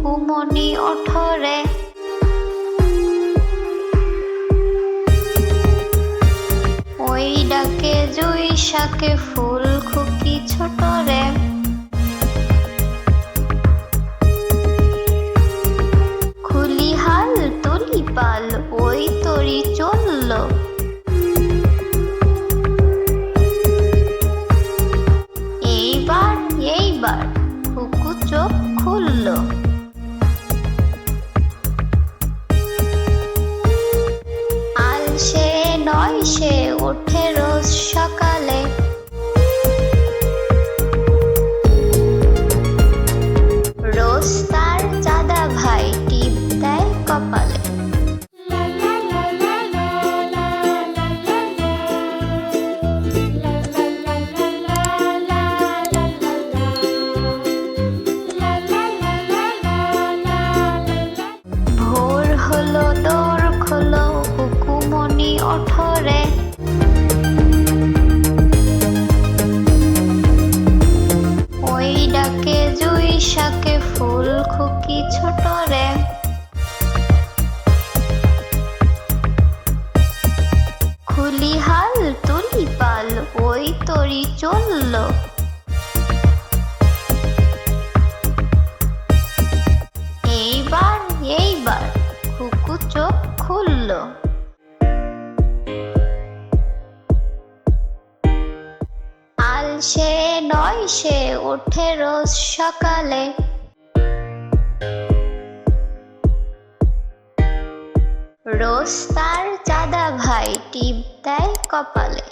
কুমনি ওঠরে। ওই ডাকে জুই শাকে ফুল খুকি ছোট রে খুলি হাল তলি পাল, ওই তরি চলল। এইবার এইবার, খুকু চোখ খুললো। ওঠে রোজ সকালে ডাকে জুই শাকে ফুল খুকি ছোট রে। খুলি হাল তুলি পাল ওই তরি চলল। এইবার এইবার খুকু চোখ খুলল। সে নয় সে ওঠে রোজ সকালে। রোজ তার চাঁদা ভাই টিপ দেয় কপালে।